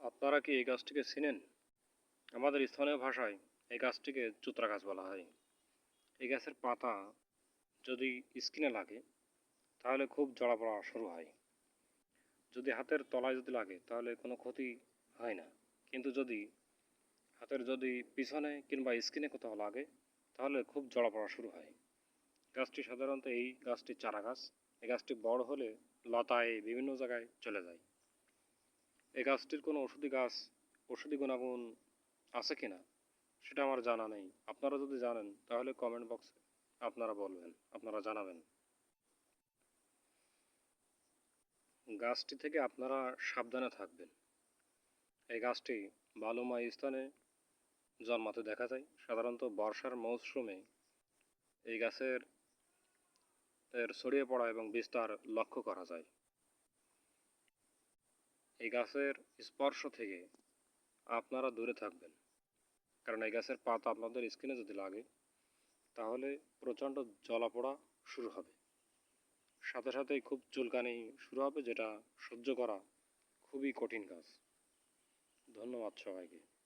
আপনারা কি এই গাছটিকে চেনেন? আমাদের স্থানীয় ভাষায় এই গাছটিকে চুত্রা গাছ বলা হয়। এই গাছের পাতা যদি স্কিনে লাগে, তাহলে খুব জড়া পড়া শুরু হয়। যদি হাতের তলায় যদি লাগে, তাহলে কোনো ক্ষতি হয় না। কিন্তু যদি হাতের যদি পিছনে কিংবা স্কিনে কোথাও লাগে, তাহলে খুব জড়া পড়া শুরু হয়। গাছটি সাধারণত এই গাছটি চারা গাছ। এই গাছটি বড় হলে লতায় বিভিন্ন জায়গায় চলে যায়। এই গাছটির কোনো ওষুধি গাছ, ওষুধি গুণাগুণ আছে কি না, সেটা আমার জানা নেই। আপনারা যদি জানেন, তাহলে কমেন্ট বক্সে আপনারা বলবেন, আপনারা জানাবেন। গাছটি থেকে আপনারা সাবধানে থাকবেন। এই গাছটি বালুময় স্থানে জন্মাতে দেখা যায়। সাধারণত বর্ষার মৌসুমে এই গাছের, এর ছড়িয়ে পড়া এবং বিস্তার লক্ষ্য করা যায়। এই গাছের স্পর্শ থেকে আপনারা দূরে থাকবেন। কারণ এই গাছের পাতা আপনাদের স্কিনে যদি লাগে, তাহলে প্রচণ্ড জলা পড়া শুরু হবে। সাথে সাথে খুব চুলকানি শুরু হবে, যেটা সহ্য করা খুবই কঠিন কাজ। ধন্যবাদ সবাইকে।